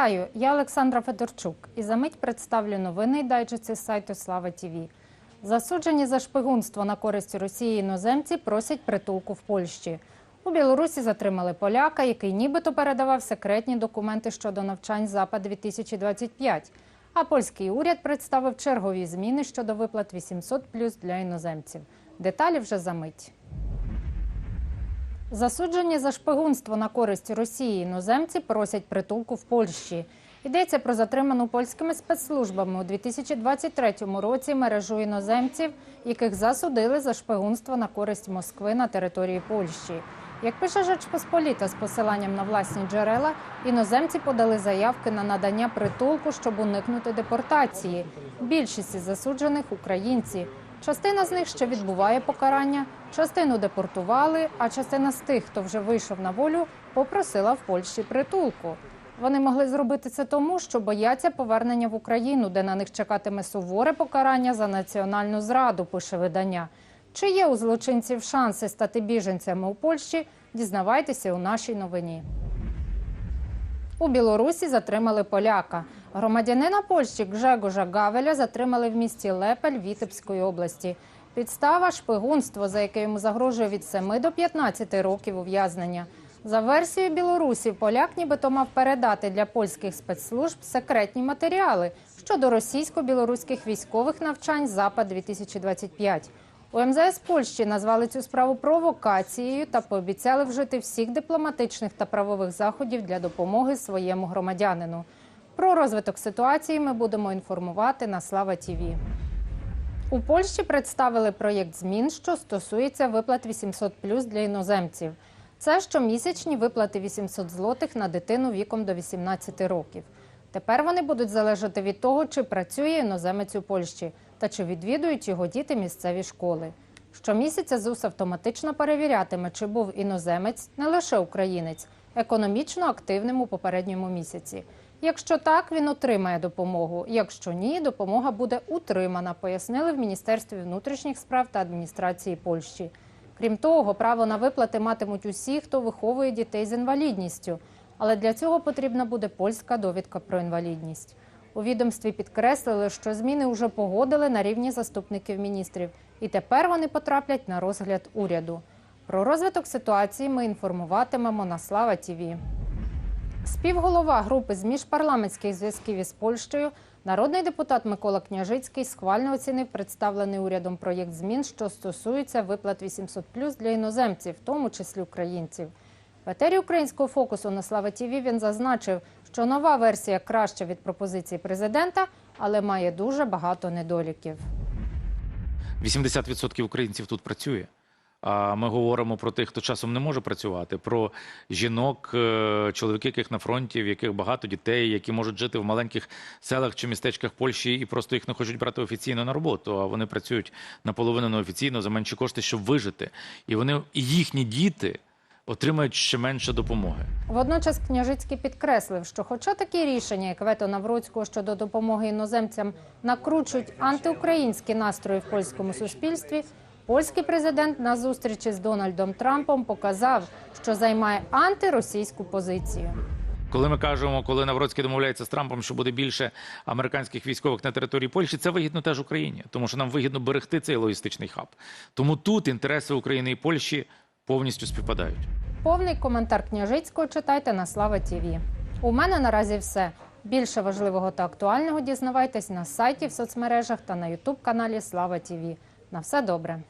Вітаю, я Олександра Федорчук. І за мить представлю новини дайджеці з сайту Слава ТІВІ. Засуджені за шпигунство на користь Росії іноземці просять притулку в Польщі. У Білорусі затримали поляка, який нібито передавав секретні документи щодо навчань запад 2025 А польський уряд представив чергові зміни щодо виплат 800 плюс для іноземців. Деталі вже за мить. Засуджені за шпигунство на користь Росії іноземці просять притулку в Польщі. Йдеться про затриману польськими спецслужбами у 2023 році мережу іноземців, яких засудили за шпигунство на користь Москви на території Польщі. Як пише Жечпосполіта з посиланням на власні джерела, іноземці подали заявки на надання притулку, щоб уникнути депортації. Більшість із засуджених українці. Частина з них ще відбуває покарання, частину депортували, а частина з тих, хто вже вийшов на волю, попросила в Польщі притулку. Вони могли зробити це тому, що бояться повернення в Україну, де на них чекатиме суворе покарання за національну зраду, пише видання. Чи є у злочинців шанси стати біженцями у Польщі? Дізнавайтеся у нашій новині. У Білорусі затримали поляка. Громадянина Польщі Гжегожа Гавеля затримали в місті Лепель Вітебської області. Підстава шпигунство, за яке йому загрожує від 7 до 15 років ув'язнення. За версією Білорусі, поляк нібито мав передати для польських спецслужб секретні матеріали щодо російсько-білоруських військових навчань Запад 2025 У МЗС Польщі назвали цю справу провокацією та пообіцяли вжити всіх дипломатичних та правових заходів для допомоги своєму громадянину. Про розвиток ситуації ми будемо інформувати на Слава Тіві. У Польщі представили проєкт змін, що стосується виплат 800 плюс для іноземців. Це щомісячні виплати 800 злотих на дитину віком до 18 років. Тепер вони будуть залежати від того, чи працює іноземець у Польщі та чи відвідують його діти місцеві школи. Щомісяця ЗУС автоматично перевірятиме, чи був іноземець, не лише українець, економічно активним у попередньому місяці. Якщо так, він отримає допомогу. Якщо ні, допомога буде утримана, пояснили в Міністерстві внутрішніх справ та адміністрації Польщі. Крім того, право на виплати матимуть усі, хто виховує дітей з інвалідністю. Але для цього потрібна буде польська довідка про інвалідність. У відомстві підкреслили, що зміни вже погодили на рівні заступників міністрів, і тепер вони потраплять на розгляд уряду. Про розвиток ситуації ми інформуватимемо на Слава Тіві. Співголова групи з міжпарламентських зв'язків із Польщею, народний депутат Микола Княжицький схвально оцінив представлений урядом проєкт змін, що стосується виплат 800 плюс для іноземців, в тому числі українців. В етері українського фокусу на Слава Тіві він зазначив, що нова версія краща від пропозиції президента, але має дуже багато недоліків. 80% українців тут працює. А ми говоримо про тих, хто часом не може працювати, про жінок, е, чоловіки, яких на фронті, в яких багато дітей, які можуть жити в маленьких селах чи містечках Польщі, і просто їх не хочуть брати офіційно на роботу. А вони працюють наполовину неофіційно за менші кошти, щоб вижити. І вони і їхні діти отримають ще менше допомоги. Водночас Княжицький підкреслив, що, хоча такі рішення, як вето Навроцького щодо допомоги іноземцям, накручують антиукраїнські настрої в польському суспільстві, польський президент на зустрічі з Дональдом Трампом показав, що займає антиросійську позицію. Коли ми кажемо, коли Навроцький домовляється з Трампом, що буде більше американських військових на території Польщі, це вигідно теж Україні, тому що нам вигідно берегти цей логістичний хаб. Тому тут інтереси України і Польщі повністю співпадають. Повний коментар Княжицького читайте на Слава Тіві. У мене наразі все. Більше важливого та актуального дізнавайтесь на сайті, в соцмережах та на Ютуб каналі Слава Тіві. На все добре.